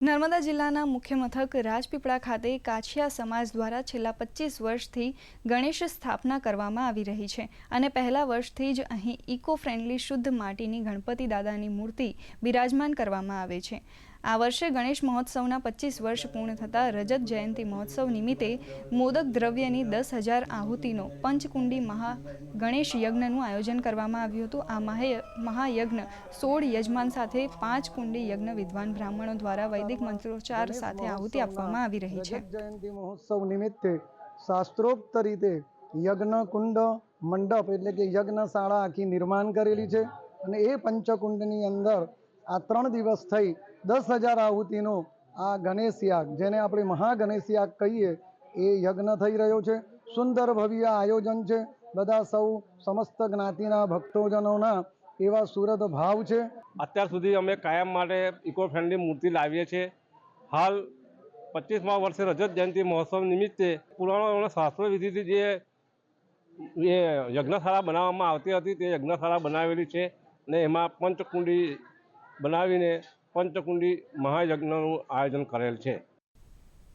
નર્મદા જિલ્લાના મુખ્ય મથક રાજપીપળા ખાતે કાછિયા સમાજ દ્વારા છેલ્લા પચીસ વર્ષથી ગણેશ સ્થાપના કરવામાં આવી રહી છે અને પહેલા વર્ષથી જ અહીં ઇકો ફ્રેન્ડલી શુદ્ધ માટીની ગણપતિ દાદાની મૂર્તિ બિરાજમાન કરવામાં આવે છે. આ વર્ષે ગણેશ મહોત્સવના પચીસ વર્ષ પૂર્ણ થતાં રજત જયંતિ મહોત્સવ નિમિત્તે મોદક દ્રવ્યની દસ હજાર આહુતિનો પંચકુંડી મહા ગણેશ યજ્ઞનું આયોજન કરવામાં આવ્યું હતું. આ મહાય- મહાયજ્ઞ સોળ યજમાન સાથે પાંચ કુંડી યજ્ઞ વિદ્વાન બ્રાહ્મણો દ્વારા વૈદિક મંત્રોચ્ચાર સાથે આહુતિ આપવામાં આવી રહી છે. જયંતિ મહોત્સવ નિમિત્તે શાસ્ત્રોક્ત રીતે યજ્ઞ કુંડ મંડપ એટલે કે યજ્ઞશાળા આખી નિર્માણ કરેલી છે અને એ પંચકુંડની અંદર આ ત્રણ દિવસ થઈ દસ હજાર આહુતિનો આ ગણેશ યાગ, જેને આપણે મહાગણેશ યાગ કહીએ, એ યજ્ઞ થઈ રહ્યો છે. સુંદર ભવ્ય આયોજન છે. બધા સૌ સમસ્ત જ્ઞાતિના ભક્તોજનોના એવા સુરત ભાવ છે. અત્યાર સુધી અમે કાયમ માટે ઇકો ફ્રેન્ડલી મૂર્તિ લાવીએ છીએ. હાલ પચીસમા વર્ષે રજત જયંતિ મહોત્સવ નિમિત્તે પુરાણો શાસ્ત્રો વિધિથી જે એ યજ્ઞશાળા બનાવવામાં આવતી હતી તે યજ્ઞશાળા બનાવેલી છે. અને એમાં પંચકુંડી બનાવીને પંચકુંડી મહાયજ્ઞનું આયોજન કરેલ છે.